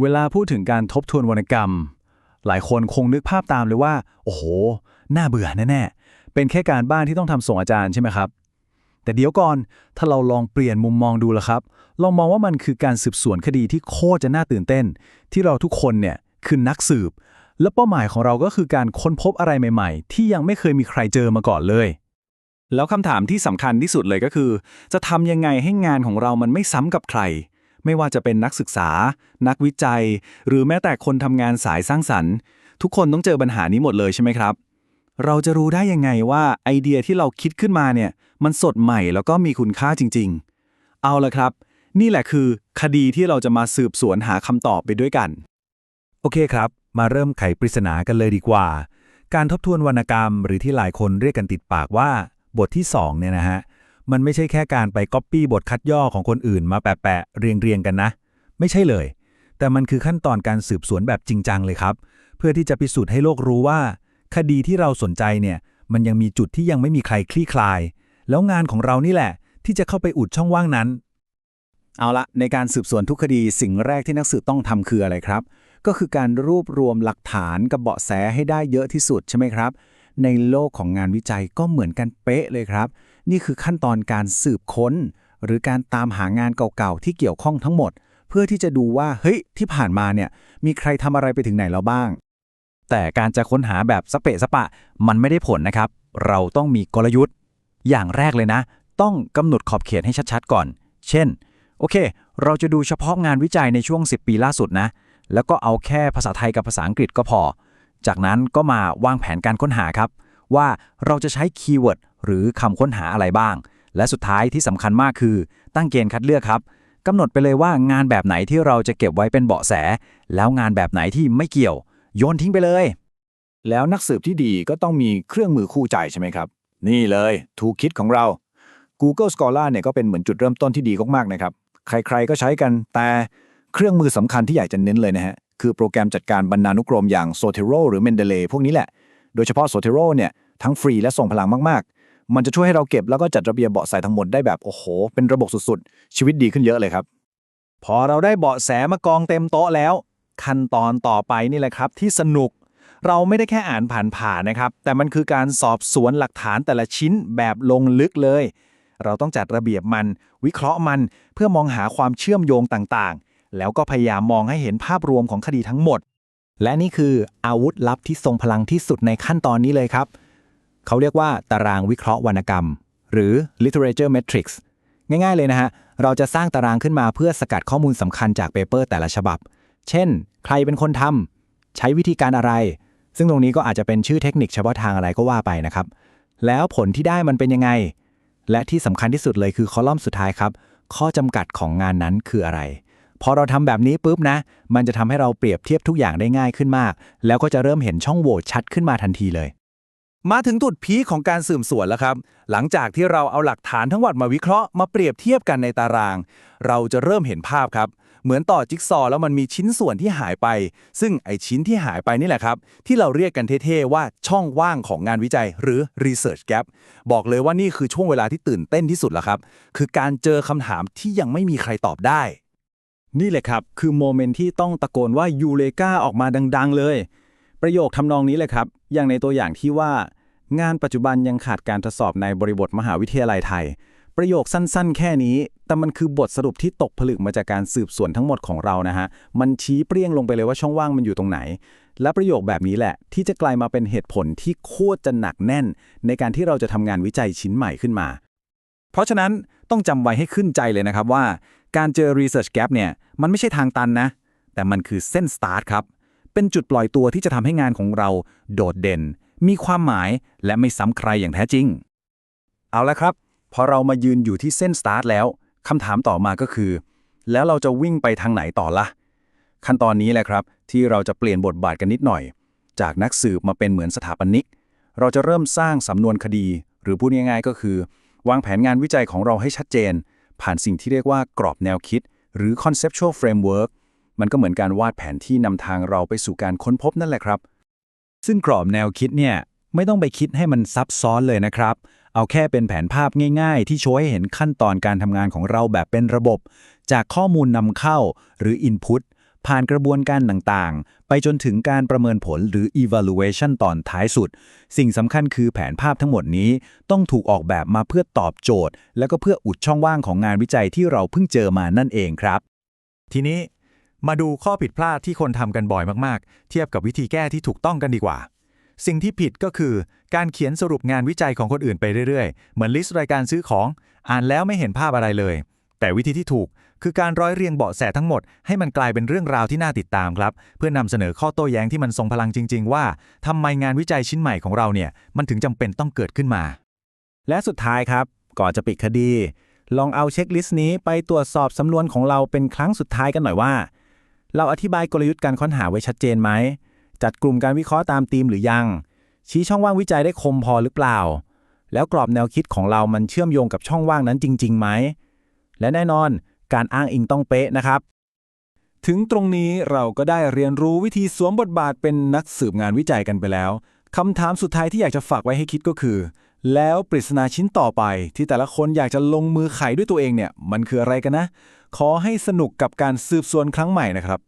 เวลาพูดถึงการทบทวนวรรณกรรม หลายคนคงนึกภาพตามเลยว่า โอ้โห น่าเบื่อแน่ๆ เป็นแค่การบ้านที่ต้องทำส่งอาจารย์ใช่ไหมครับ แต่เดี๋ยวก่อน ถ้าเราลองเปลี่ยนมุมมองดูละครับ ลองมองว่ามันคือการสืบสวนคดีที่โคตรจะน่าตื่นเต้น ที่เราทุกคนเนี่ยคือนักสืบ และเป้าหมายของเราก็คือการค้นพบอะไรใหม่ ๆ ที่ยังไม่เคยมีใครเจอมาก่อนเลย แล้วคำถามที่สำคัญที่สุดเลยก็คือ จะทำยังไงให้งานของเรามันไม่ซ้ำกับใคร ไม่ว่าจะเป็นนักศึกษา นักวิจัย หรือแม้แต่คนทำงานสายสร้างสรรค์ ทุกคนต้องเจอปัญหานี้หมดเลยใช่ไหมครับ เราจะรู้ได้ยังไงว่าไอเดียที่เราคิดขึ้นมาเนี่ย มันสดใหม่แล้วก็มีคุณค่าจริง ๆ เอาละครับ นี่แหละคือ คดีที่เราจะมาสืบสวนหาคำตอบไปด้วยกัน โอเคครับ มาเริ่มไขปริศนากันเลยดีกว่า การทบทวนวรรณกรรม หรือที่หลายคนเรียกกันติดปากว่า บทที่2เนี่ยนะฮะ มันไม่ใช่แค่การไปก๊อปปี้บทคัดย่อของคนอื่นมาแปะๆเรียงๆกันนะ ไม่ใช่เลย แต่มันคือขั้นตอนการสืบสวนแบบจริงจังเลยครับ เพื่อที่จะพิสูจน์ให้โลกรู้ว่า คดีที่เราสนใจเนี่ย มันยังมีจุดที่ยังไม่มีใครคลี่คลาย แล้วงานของเรานี่แหละ ที่จะเข้าไปอุดช่องว่างนั้น เอาละในการสืบสวนทุกคดีสิ่งแรกที่นักสืบต้องทำคืออะไรครับ ก็คือการรวบรวมหลักฐานกับเบาะแสให้ได้เยอะที่สุดใช่ไหมครับ ในโลกของงานวิจัยก็เหมือนกันเป๊ะเลยครับ นี่คือขั้นตอนการสืบค้น หรือการตามหางานเก่าๆ ที่เกี่ยวข้องทั้งหมด เพื่อที่จะดูว่าเฮ้ยที่ผ่านมาเนี่ยมีใครทำอะไรไปถึงไหนแล้วบ้าง แต่การจะค้นหาแบบสเปะสปะ มันไม่ได้ผลนะครับ เราต้องมีกลยุทธ์ อย่างแรกเลยนะ ต้องกำหนดขอบเขตให้ชัดๆก่อน เช่น โอเค เราจะดูเฉพาะงานวิจัยในช่วง 10 ปีล่าสุดนะ แล้วก็เอาแค่ภาษาไทยกับภาษาอังกฤษก็พอ จากนั้นก็มาวางแผนการค้นหาครับ ว่าเราจะใช้คีย์เวิร์ดหรือคำค้นหาอะไรบ้าง และสุดท้ายที่สำคัญมากคือตั้งเกณฑ์คัดเลือกครับกำหนดไปเลยว่างานแบบไหนที่เราจะเก็บไว้เป็นเบาะแส แล้วงานแบบไหนที่ไม่เกี่ยว โยนทิ้งไปเลย แล้วนักสืบที่ดีก็ต้องมีเครื่องมือคู่ใจใช่ไหมครับ นี่เลยทูคิดของเรา Google Scholar เนี่ยก็เป็นเหมือนจุดเริ่มต้นที่ดีมากๆนะครับ ใครๆก็ใช้กันแต่เครื่องมือสำคัญที่อยากจะเน้นเลยนะฮะ คือโปรแกรมจัดการบรรณานุกรมอย่าง Zotero หรือ Mendeley พวกนี้แหละ โดยเฉพาะ Zotero เนี่ยทั้งฟรีและส่งพลังมากๆ มันจะช่วยให้เราเก็บแล้วก็จัดระเบียบเบาะแสทั้งหมดได้แบบโอ้โห เป็นระบบสุดๆ ชีวิตดีขึ้นเยอะเลยครับ พอเราได้เบาะแสมากองเต็มโต๊ะแล้ว ขั้นตอนต่อไปนี่แหละครับ ที่สนุก เราไม่ได้แค่อ่านผ่านๆนะครับ แต่มันคือการสอบสวนหลักฐานแต่ละชิ้นแบบลงลึกเลย เราต้องจัดระเบียบมัน วิเคราะห์มันเพื่อมองหาความเชื่อมโยงต่างๆ แล้วก็พยายามมองให้เห็นภาพรวมของคดีทั้งหมด และนี่คืออาวุธลับที่ทรงพลังที่สุดในขั้นตอนนี้เลยครับ เขาเรียกว่าตารางวิเคราะห์วรรณกรรม หรือ literature matrix ง่ายๆเลยนะฮะ เราจะสร้างตารางขึ้นมาเพื่อสกัดข้อมูลสำคัญจากเปเปอร์แต่ละฉบับ เช่น ใครเป็นคนทำใช้วิธีการอะไร ซึ่งตรงนี้ก็อาจจะเป็นชื่อเทคนิคเฉพาะทางอะไรก็ว่าไปนะครับ แล้วผลที่ได้มันเป็นยังไง และที่สำคัญที่สุดเลยคือคอลัมน์สุดท้ายครับ ข้อจำกัดของงานนั้นคืออะไร พอเราทำแบบนี้ปุ๊บนะ มันจะทำให้เราเปรียบเทียบทุกอย่างได้ง่ายขึ้นมาก แล้วก็จะเริ่มเห็นช่องโหว่ชัดขึ้นมาทันทีเลย มาถึงจุดพีของการสืบสวนแล้วครับ หลังจากที่เราเอาหลักฐานทั้งหมดมาวิเคราะห์มาเปรียบเทียบกันในตาราง เราจะเริ่มเห็นภาพครับ เหมือนต่อจิ๊กซอว์แล้วมันมีชิ้นส่วนที่หายไป ซึ่งไอชิ้นที่หายไปนี่แหละครับ ที่เราเรียกกันเท่ๆว่าช่องว่างของงานวิจัยหรือ research gap บอกเลยว่านี่คือช่วงเวลาที่ตื่นเต้นที่สุดแล้วครับ คือการเจอคำถามที่ยังไม่มีใครตอบได้ นี่แหละครับ คือโมเมนต์ที่ต้องตะโกนว่ายูเลกาออกมาดัง ๆ เลย ประโยคทำนองนี้เลยครับ อย่างในตัวอย่างที่ว่า งานปัจจุบันยังขาดการทดสอบในบริบทมหาวิทยาลัยไทย ประโยคสั้นๆ แค่นี้ แต่มันคือบทสรุปที่ตกผลึกมาจากการสืบสวนทั้งหมดของเรานะฮะ มันชี้เปรี้ยงลงไปเลยว่าช่องว่างมันอยู่ตรงไหน และประโยคแบบนี้แหละ ที่จะกลายมาเป็นเหตุผลที่โคตรจะหนักแน่น ในการที่เราจะทำงานวิจัยชิ้นใหม่ขึ้นมา เพราะฉะนั้นต้องจำไว้ให้ขึ้นใจเลยนะครับว่า การเจอ research gap เนี่ยมันไม่ใช่ทางตันนะ แต่มันคือเส้นสตาร์ทครับ เป็นจุดปล่อยตัวที่จะทำให้งานของเราโดดเด่น มีความหมายและไม่ซ้ำใครอย่างแท้จริง เอาละครับ พอเรามายืนอยู่ที่เส้นสตาร์ทแล้วคำถามต่อมาก็คือ แล้วเราจะวิ่งไปทางไหนต่อละ่ะ ขั้นตอนนี้แหละครับ ที่เราจะเปลี่ยนบทบาทกันนิดหน่อย จากนักสืบมาเป็นเหมือนสถาปนิก เราจะเริ่มสร้างสำนวนคดี หรือพูดง่ายๆก็คือ วางแผนงานวิจัยของเราให้ชัดเจน ผ่านสิ่งที่เรียกว่ากรอบแนวคิด หรือ conceptual framework มันก็เหมือนการวาดแผนที่นำทางเราไปสู่การค้นพบนั่นแหละครับ ซึ่งกรอบแนวคิดเนี่ยไม่ต้องไปคิดให้มันซับซ้อนเลยนะครับ เอาแค่เป็นแผนภาพง่าย ๆ ที่โชว์ให้เห็นขั้นตอนการทำงานของเราแบบเป็นระบบ จากข้อมูลนำเข้าหรือ Input ผ่านกระบวนการต่างๆ ไปจนถึงการประเมินผลหรือ evaluation ตอนท้ายสุด สิ่งสำคัญคือแผนภาพทั้งหมดนี้ต้องถูกออกแบบมาเพื่อตอบโจทย์ แล้วก็เพื่ออุดช่องว่างของงานวิจัยที่เราเพิ่งเจอมานั่นเองครับ ทีนี้มาดูข้อผิดพลาดที่คนทำกันบ่อยมากๆ เทียบกับวิธีแก้ที่ถูกต้องกันดีกว่า สิ่งที่ผิดก็คือ การเขียนสรุปงานวิจัยของคนอื่นไปเรื่อยๆ เหมือนลิสต์รายการซื้อของ อ่านแล้วไม่เห็นภาพอะไรเลย แต่วิธีที่ถูก คือการร้อยเรียงเบาะแสทั้งหมดให้มันกลายเป็นเรื่องราวที่น่าติดตามครับ เพื่อนำเสนอข้อโต้แย้งที่มันทรงพลังจริง ๆ ว่าทำไมงานวิจัยชิ้นใหม่ของเราเนี่ยมันถึงจำเป็นต้องเกิดขึ้นมา และสุดท้ายครับ ก่อนจะปิดคดี ลองเอาเช็คลิสต์นี้ไปตรวจสอบสำนวนของเราเป็นครั้งสุดท้ายกันหน่อยว่า เราอธิบายกลยุทธ์การค้นหาไว้ชัดเจนไหมจัดกลุ่มการวิเคราะห์ตามธีมหรือยัง ชี้ช่องว่างวิจัยได้คมพอหรือเปล่า แล้วกรอบแนวคิดของเรามันเชื่อมโยงกับช่องว่างนั้นจริงๆไหมและแน่นอน การอ้างอิงต้องเป๊ะนะครับ ถึงตรงนี้เราก็ได้เรียนรู้วิธีสวมบทบาทเป็นนักสืบงานวิจัยกันไปแล้วคำถามสุดท้ายที่อยากจะฝากไว้ให้คิดก็คือ แล้วปริศนาชิ้นต่อไปที่แต่ละคนอยากจะลงมือไขด้วยตัวเองเนี่ย มันคืออะไรกันนะ ขอให้สนุกกับการสืบสวนครั้งใหม่นะครับ